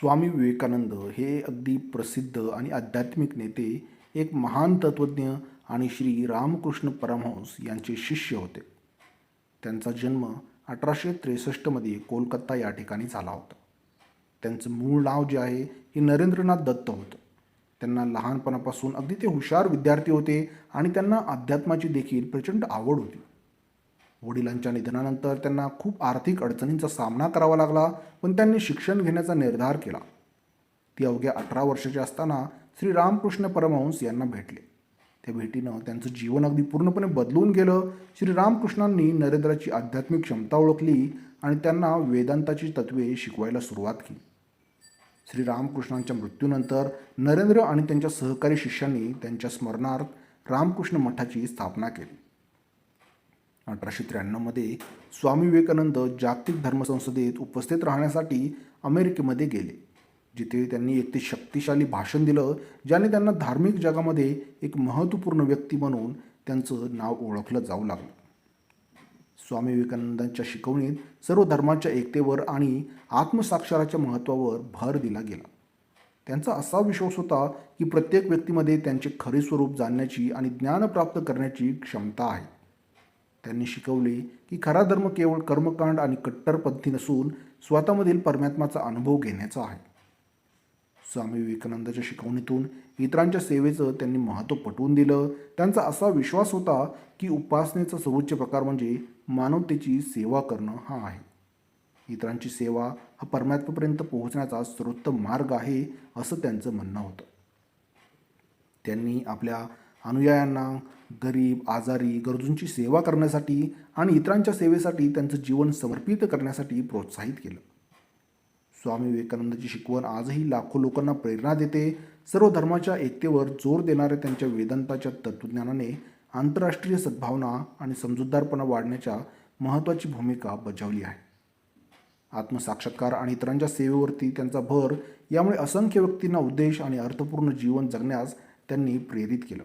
स्वामी विवेकानंद हे अगदी प्रसिद्ध आणि आध्यात्मिक नेते एक महान तत्त्वज्ञ आणि श्री रामकृष्ण परमहंस यांचे शिष्य होते. त्यांचा जन्म अठराशे त्रेसष्टमध्ये कोलकाता या ठिकाणी झाला होता. त्यांचं मूळ नाव जे आहे हे नरेंद्रनाथ दत्त होतं. त्यांना लहानपणापासून अगदी ते हुशार विद्यार्थी होते आणि त्यांना अध्यात्माची देखील प्रचंड आवड होती. वडिलांच्या निधनानंतर त्यांना खूप आर्थिक अडचणींचा सामना करावा लागला पण त्यांनी शिक्षण घेण्याचा निर्धार केला. ती अवघ्या अठरा वर्षाची असताना श्री रामकृष्ण परमहंस यांना भेटले. त्या भेटीनं त्यांचं जीवन अगदी पूर्णपणे बदलून गेलं. श्री रामकृष्णांनी नरेंद्राची आध्यात्मिक क्षमता ओळखली आणि त्यांना वेदांताची तत्त्वे शिकवायला सुरुवात केली. श्री रामकृष्णांच्या मृत्यूनंतर नरेंद्र आणि त्यांच्या सहकारी शिष्यांनी त्यांच्या स्मरणार्थ रामकृष्ण मठाची स्थापना केली. अठराशे त्र्याण्णवमध्ये स्वामी विवेकानंद जागतिक धर्मसंसदेत उपस्थित राहण्यासाठी अमेरिकेमध्ये गेले जिथे त्यांनी एक ते शक्तिशाली भाषण दिलं ज्याने त्यांना धार्मिक जगामध्ये एक महत्त्वपूर्ण व्यक्ती म्हणून त्यांचं नाव ओळखलं जाऊ लागलं. स्वामी विवेकानंदांच्या शिकवणीत सर्व धर्माच्या एकतेवर आणि आत्मसाक्षराच्या महत्त्वावर भर दिला गेला. त्यांचा असा विश्वास होता की प्रत्येक व्यक्तीमध्ये त्यांचे खरे स्वरूप जाणण्याची आणि ज्ञान प्राप्त करण्याची क्षमता आहे. त्यांनी शिकवले की खरा धर्म केवळ कर्मकांड आणि कट्टरपंथी नसून स्वतःमधील परमात्माचा अनुभव घेण्याचा आहे. स्वामी विवेकानंदाच्या शिकवणीतून इतरांच्या सेवेचं त्यांनी महत्त्व पटवून दिलं. त्यांचा असा विश्वास होता की उपासनेचा सर्वोच्च प्रकार म्हणजे मानवतेची सेवा करणं हा आहे. इतरांची सेवा हा परमात्मापर्यंत पोहोचण्याचा सर्वोत्तम मार्ग आहे असं त्यांचं म्हणणं होतं. त्यांनी आपल्या अनुयायांना गरीब आजारी गरजूंची सेवा करण्यासाठी आणि इतरांच्या सेवेसाठी त्यांचं जीवन समर्पित करण्यासाठी प्रोत्साहित केलं. स्वामी विवेकानंदाची शिकवण आजही लाखो लोकांना प्रेरणा देते. सर्व धर्माच्या एकतेवर जोर देणाऱ्या त्यांच्या वेदांताच्या तत्त्वज्ञानाने आंतरराष्ट्रीय सद्भावना आणि समजूतदारपणा वाढण्याच्या महत्त्वाची भूमिका बजावली आहे. आत्मसाक्षात्कार आणि इतरांच्या सेवेवरती त्यांचा भर यामुळे असंख्य व्यक्तींना उद्देश आणि अर्थपूर्ण जीवन जगण्यास त्यांनी प्रेरित केलं.